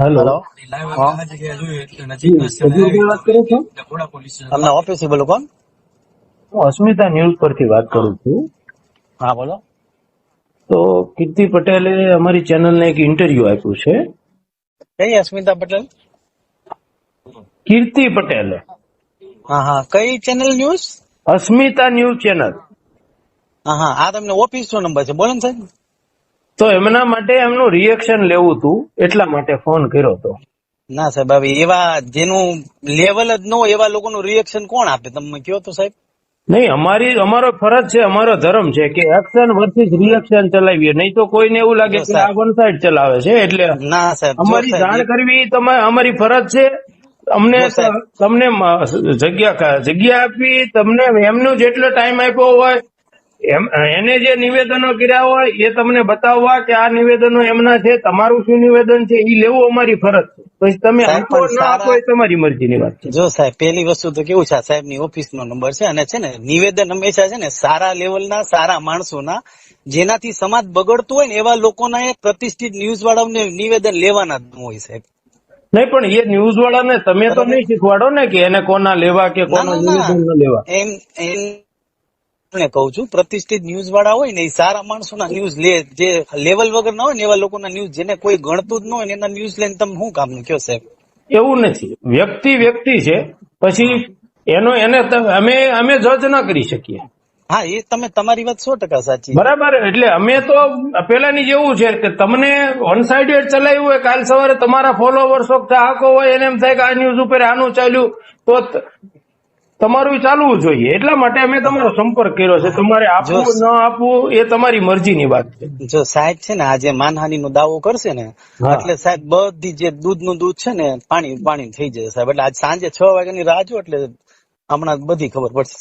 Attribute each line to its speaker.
Speaker 1: Hello
Speaker 2: તમને ઓફિસે બોલો કોણ
Speaker 1: હું અસ્મિતા ન્યૂઝ પરથી વાત કરું છું
Speaker 2: હા બોલો
Speaker 1: તો કીર્તિ પટેલે અમારી ચેનલને એક ઇન્ટરવ્યુ આપ્યું છે
Speaker 2: કઈ અસ્મિતા પટેલ
Speaker 1: કીર્તિ પટેલે
Speaker 2: હા હા કઈ channel news
Speaker 1: Asmita news channel
Speaker 2: હા હા આ તમને ઓફિસ નો નંબર છે બોલો ને સાહેબ
Speaker 1: તો એમના માટે એમનું રિએક્શન લેવું હતું એટલા માટે ફોન કર્યો હતો
Speaker 2: ના સાહેબ હવે એવા જેનું લેવલ જ ન હોય એવા લોકોનું રિએક્શન કોણ આપે? તમે કયો તો સાહેબ.
Speaker 1: નહીં અમારી અમારો ફરજ છે અમારો ધર્મ છે કે એક્શન વર્સિસ રિએક્શન ચલાવીએ. નહીં તો કોઈને એવું લાગે કે આ વન સાઈડ ચલાવે છે એટલે
Speaker 2: ના સાહેબ
Speaker 1: અમારી જાણ કરવી તમે અમારી ફરજ છે. અમને તમને જગ્યા જગ્યા આપી તમને એમનો જેટલો ટાઈમ આપ્યો હોય એને જે નિવેદનો કર્યા હોય એ તમને બતાવવા કે આ નિવેદનો એમના છે તમારું શું નિવેદન છે એ લેવું અમારી ફરજ છે. પછી તમે આપો ના આપો એ તમારી મરજીની વાત છે.
Speaker 2: જો સાહેબ પેલી વસ્તુ તો કેવું છે સાહેબની ઓફિસ નો નંબર છે અને છે ને નિવેદન હંમેશા છે ને સારા લેવલના સારા માણસોના જેનાથી સમાજ બગડતું હોય ને એવા લોકોના પ્રતિષ્ઠિત ન્યૂઝ વાળાઓને નિવેદન લેવાના હોય સાહેબ.
Speaker 1: નહીં પણ એ ન્યૂઝ વાળાને તમે તો નહીં શીખવાડો ને કે એને કોના લેવા કે કોના. નિવેદન લેવા.
Speaker 2: એમ એમ ને કહું છું પ્રતિષ્ઠિત ન્યૂઝ વાળા હોય ને એ સારા માણસોના ન્યૂઝ લે જે લેવલ વગર ના હોય ને એવા લોકોના ન્યૂઝ જેને કોઈ ગણતું જ ન હોય ને એના ન્યૂઝ લઈને તમે શું કામનું કયો સાહેબ?
Speaker 1: એવું નથી. વ્યક્તિ વ્યક્તિ છે પછી એનો એને અમે અમે જજ ના કરી શકીએ.
Speaker 2: હા એ તમે તમારી વાત સો ટકા સાચી.
Speaker 1: બરાબર એટલે અમે તો પેલાની જેવું છે કે તમને વન સાઇડેડ ચલાવ્યું હોય કાલ સવારે તમારા ફોલોવર્સો ચાહકો હોય એને એમ થાય કે આ ન્યૂઝ ઉપર આનું ચાલ્યું ત- તમારું ચાલવું જોઈએ. એટલા માટે અમે તમારો સંપર્ક કર્યો છે. તમારે આપવું ન આપવું એ તમારી મરજીની વાત છે.
Speaker 2: જો સાહેબ છે ને આજે માનહાનિ નો દાવો કરશે ને એટલે સાહેબ બધી જે દૂધનું દૂધ છે ને પાણી પાણી થઈ જશે સાહેબ. એટલે આજ સાંજે છ વાગ્યાની રાહ જો એટલે હમણાં બધી ખબર પડશે.